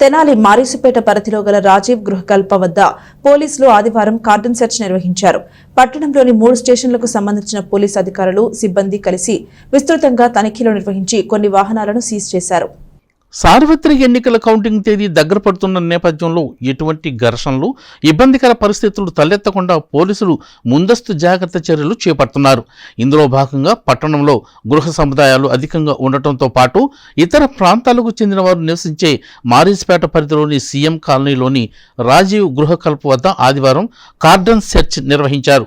తెనాలి మారిసుపేట పరిధిలో గల రాజీవ్ గృహకల్ప వద్ద పోలీసులు ఆదివారం కార్డన్ సెర్చ్ నిర్వహించారు. పట్టణంలోని మూడు స్టేషన్లకు సంబంధించిన పోలీసు అధికారులు సిబ్బంది కలిసి విస్తృతంగా తనిఖీలు నిర్వహించి కొన్ని వాహనాలను సీజ్ చేశారు. సార్వత్రిక ఎన్నికల కౌంటింగ్ తేదీ దగ్గర పడుతున్న నేపథ్యంలో ఎటువంటి ఘర్షణలు ఇబ్బందికర పరిస్థితులు తలెత్తకుండా పోలీసులు ముందస్తు జాగ్రత్త చర్యలు చేపడుతున్నారు. ఇందులో భాగంగా పట్టణంలో గృహ సముదాయాలు అధికంగా ఉండటంతో పాటు ఇతర ప్రాంతాలకు చెందిన వారు నివసించే మారిస్పేట పరిధిలోని సీఎం కాలనీలోని రాజీవ్ గృహకల్ప వద్ద ఆదివారం కార్డన్ సెర్చ్ నిర్వహించారు.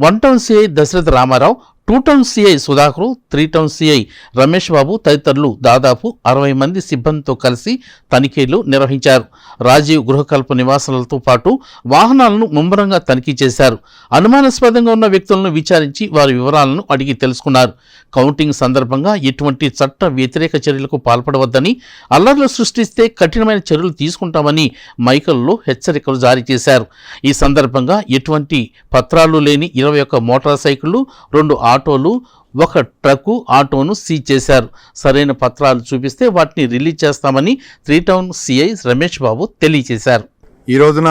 One town CI Dasaratha Ramarao two town CI Sudhakar three town CI Ramesh Babu తదితరులు దాదాపు అరవై మంది సిబ్బందితో కలిసి తనిఖీలు నిర్వహించారు. రాజీవ్ గృహకల్ప నివాసాలతో పాటు వాహనాలను ముమ్మరంగా తనిఖీ చేశారు. అనుమానాస్పదంగా ఉన్న వ్యక్తులను విచారించి వారి వివరాలను అడిగి తెలుసుకున్నారు. కౌంటింగ్ సందర్భంగా ఎటువంటి చట్ట వ్యతిరేక చర్యలకు పాల్పడవద్దని అల్లర్లు సృష్టిస్తే కఠినమైన చర్యలు తీసుకుంటామని మైకల్లో హెచ్చరికలు జారీ చేశారు. ఈ సందర్భంగా ఎటువంటి పత్రాలు లేని ఇరవై ఒక్క మోటార్ సైకిళ్ళు రెండు ఆటోలు ఒక ట్రక్కు ఆటోను సీజ్ చేశారు. సరైన పత్రాలు చూపిస్తే వాటిని రిలీజ్ చేస్తామని three town CI Ramesh Babu తెలియజేశారు. ఈ రోజున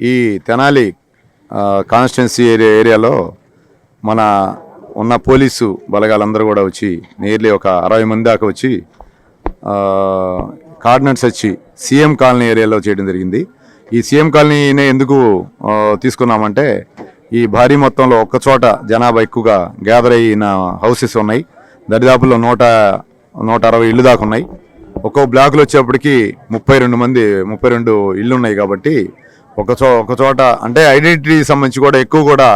ఈ తెనాలి కాన్స్టిట్యున్సీ ఏరియా ఏరియాలో మన ఉన్న పోలీసు బలగాలందరూ కూడా వచ్చి నియర్లీ ఒక అరవై మంది దాకా వచ్చి కార్డినెట్స్ వచ్చి సీఎం కాలనీ ఏరియాలో చేయడం జరిగింది. ఈ సీఎం కాలనీనే ఎందుకు తీసుకున్నామంటే ఈ భారీ మొత్తంలో ఒక్క చోట జనాభా ఎక్కువగా గ్యాదర్ అయిన హౌసెస్ ఉన్నాయి. దరిదాపుల్లో నూట నూట అరవై ఇళ్ళు దాకా ఉన్నాయి. ఒక్కో బ్లాక్లో వచ్చేప్పటికి ముప్పై రెండు మంది ముప్పై రెండు ఇళ్ళు ఉన్నాయి కాబట్టి ఒక చో ఒక చోట అంటే ఐడెంటిటీ సంబంధించి కూడా ఎక్కువ కూడా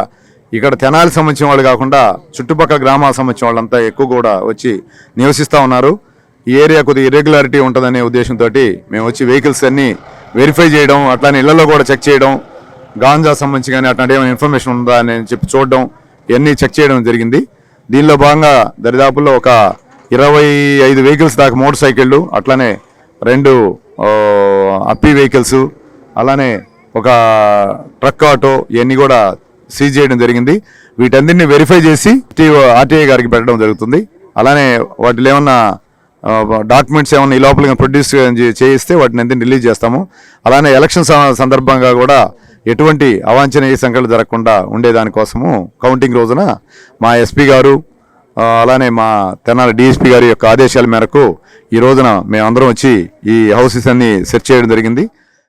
ఇక్కడ తెనాలి సంబంధించిన వాళ్ళు కాకుండా చుట్టుపక్కల గ్రామాలకు సంబంధించిన వాళ్ళంతా ఎక్కువ కూడా వచ్చి నివసిస్తూ ఉన్నారు. ఈ ఏరియా కొద్దిగా ఇర్రెగ్యులారిటీ ఉంటుందనే ఉద్దేశంతో మేము వచ్చి వెహికల్స్ అన్ని వెరిఫై చేయడం అట్లానే ఇళ్ళలో కూడా చెక్ చేయడం గాంజా సంబంధించి కానీ అట్లాంటి ఏమైనా ఇన్ఫర్మేషన్ ఉందా అని చెప్పి చూడడం ఇవన్నీ చెక్ చేయడం జరిగింది. దీనిలో భాగంగా దరిదాపుల్లో ఒక ఇరవై ఐదు వెహికల్స్ దాకా మోటార్ సైకిళ్ళు అట్లానే రెండు అప్పీ అప్పి వెహికల్స్ అలానే ఒక ట్రక్ ఆటో ఇవన్నీ కూడా సీజ్ చేయడం జరిగింది. వీటన్నిటిని వెరిఫై చేసి ఆర్టీఐ గారికి పెట్టడం జరుగుతుంది. అలానే వాటిలో ఏమన్నా డాక్యుమెంట్స్ ఏమన్నా ఈ లోపల ప్రొడ్యూస్ చేయిస్తే వాటిని అన్ని రిలీజ్ చేస్తాము. అలానే ఎలక్షన్ స- సందర్భంగా కూడా ఎటువంటి అవాంఛనీయ సంఘటనలు జరగకుండా ఉండేదానికోసము కౌంటింగ్ రోజున మా ఎస్పీ గారు అలానే మా తెనాలి డిఎస్పీ గారి యొక్క ఆదేశాల మేరకు ఈ రోజున మేమందరం వచ్చి ఈ హౌసెస్ అన్ని సెర్చ్ చేయడం జరిగింది.